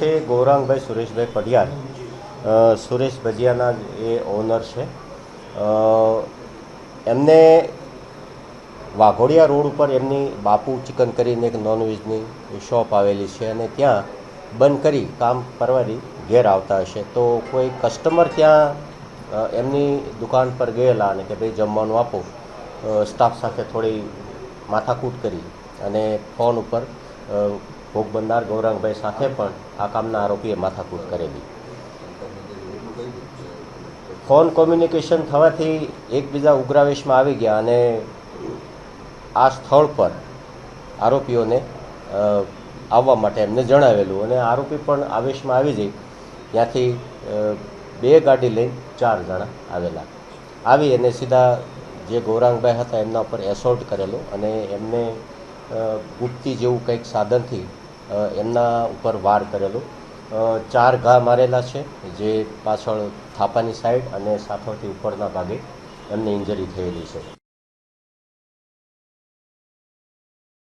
છે ગૌરાંગભાઈ સુરેશભાઈ પઢિયાર. સુરેશ ભજીયાના એ ઓનર છે. એમને વાઘોડિયા રોડ ઉપર એમની બાપુ ચિકન કરીને એક નોનવેજની શોપ આવેલી છે અને ત્યાં બંધ કરી કામ પરવારી ઘેર આવતા હશે. તો કોઈ કસ્ટમર ત્યાં એમની દુકાન પર ગયેલા અને કે ભાઈ જમવાનું આપો સ્ટાફ સાથે થોડી માથાકૂટ કરી અને ફોન ઉપર ભોગ બનનાર ગૌરાંગભાઈ સાથે પણ આ કામના આરોપીએ માથાકૂટ કરેલી. ફોન કોમ્યુનિકેશન થવાથી એકબીજા ઉગ્રાવેશમાં આવી ગયા અને આ સ્થળ પર આરોપીઓને આવવા માટે એમને જણાવેલું અને આરોપી પણ આવેશમાં આવી જઈ, ત્યાંથી બે ગાડી લઈને ચાર જણા આવેલા. આવી અને સીધા જે ગૌરાંગભાઈ હતા એમના ઉપર એસોલ્ટ કરેલો અને એમને ગુપ્તી જેવું કંઈક સાધનથી એમના ઉપર વાર કરેલો. ચાર ઘા મારેલા છે, જે પાછળ થાપાની સાઈડ અને સાથોથી ઉપરના ભાગે એમને ઇન્જરી થયેલી છે.